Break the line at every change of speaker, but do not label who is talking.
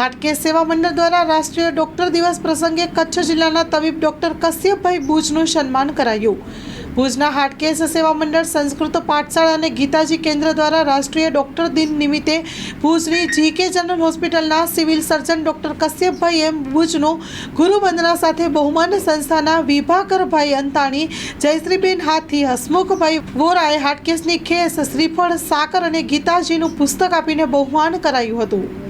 હાટકેશ સેવા મંડળ દ્વારા રાષ્ટ્રીય ડોક્ટર દિવસ પ્રસંગે કચ્છ જિલ્લાના તબીબ ડોક્ટર કશ્યપભાઈ ભુજનું સન્માન કરાયું. ભુજના હાટકેશ સેવા મંડળ સંસ્કૃત પાઠશાળા અને ગીતાજી કેન્દ્ર દ્વારા રાષ્ટ્રીય ડોક્ટર દિન નિમિત્તે ભુજની જીકે જનરલ હોસ્પિટલના સિવિલ સર્જન ડોક્ટર કશ્યપભાઈ એમ ભુજનું ગુરુવંદના સાથે બહુમાન સંસ્થાના વિભાકરભાઈ અંતાણી, જયશ્રીબેન હાથી, હસમુખભાઈ વોરાએ હાટકેશની ખેસ, શ્રીફળ, સાકર અને ગીતાજીનું પુસ્તક આપીને બહુમાન કરાયું હતું.